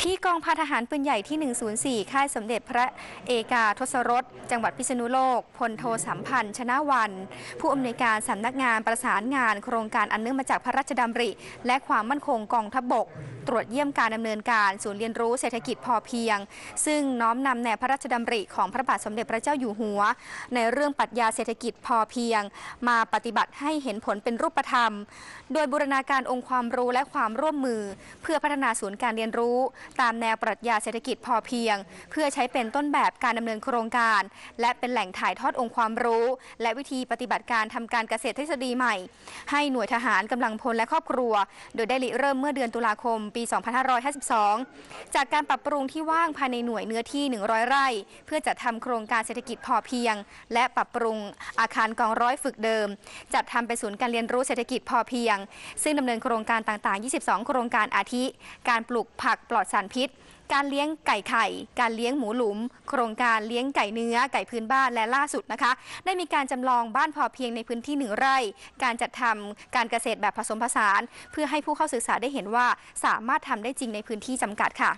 ที่กองพันทหารปืนใหญ่ที่ 104 ค่ายสมเด็จพระเอกาทศรส จังหวัดพิษณุโลก พลโทสัมพันธ์ ชนะวัน ผู้อำนวยการสำนักงานประสานงาน โครงการอันเนื่องมาจากพระราชดำริ และความมั่นคงกองทัพบก ตรวจเยี่ยมการดำเนินการศูนย์เรียนรู้เศรษฐกิจพอเพียง ซึ่งน้อมนำแนวพระราชดำริของพระบาทสมเด็จพระเจ้าอยู่หัว ในเรื่องปรัชญาเศรษฐกิจพอเพียง มาปฏิบัติให้เห็นผลเป็นรูปธรรม โดยบูรณาการองค์ความรู้และความร่วมมือ เพื่อพัฒนาศูนย์การเรียนรู้ตามแนวปรัชญาเศรษฐกิจพอเพียง เพื่อใช้เป็นต้นแบบการดำเนินโครงการ และเป็นแหล่งถ่ายทอดองค์ความรู้ และวิธีปฏิบัติการทำการเกษตรทฤษฎีใหม่ ให้หน่วยทหารกำลังพลและครอบครัว โดยได้ริเริ่มเมื่อเดือนตุลาคมปี 2552 จากการปรับปรุงที่ว่างภายในหน่วยเนื้อที่ 100 ไร่ เพื่อจัดทำโครงการเศรษฐกิจพอเพียง และปรับปรุงอาคารกองร้อยฝึกเดิม จัดทำเป็นศูนย์การเรียนรู้เศรษฐกิจพอเพียง ซึ่งดำเนินโครงการต่างๆ 22 โครงการอาทิ การปลูกผักปลอดสารพิษ การเลี้ยงไก่ไข่ การเลี้ยงหมูหลุม โครงการเลี้ยงไก่เนื้อ ไก่พื้นบ้านและล่าสุดนะคะ ได้มีการจำลองบ้านพอเพียงในพื้นที่หนึ่งไร่ การจัดทำการเกษตรแบบผสมผสาน เพื่อให้ผู้เข้าศึกษาได้เห็นว่าสามารถทำได้จริงในพื้นที่จำกัดค่ะ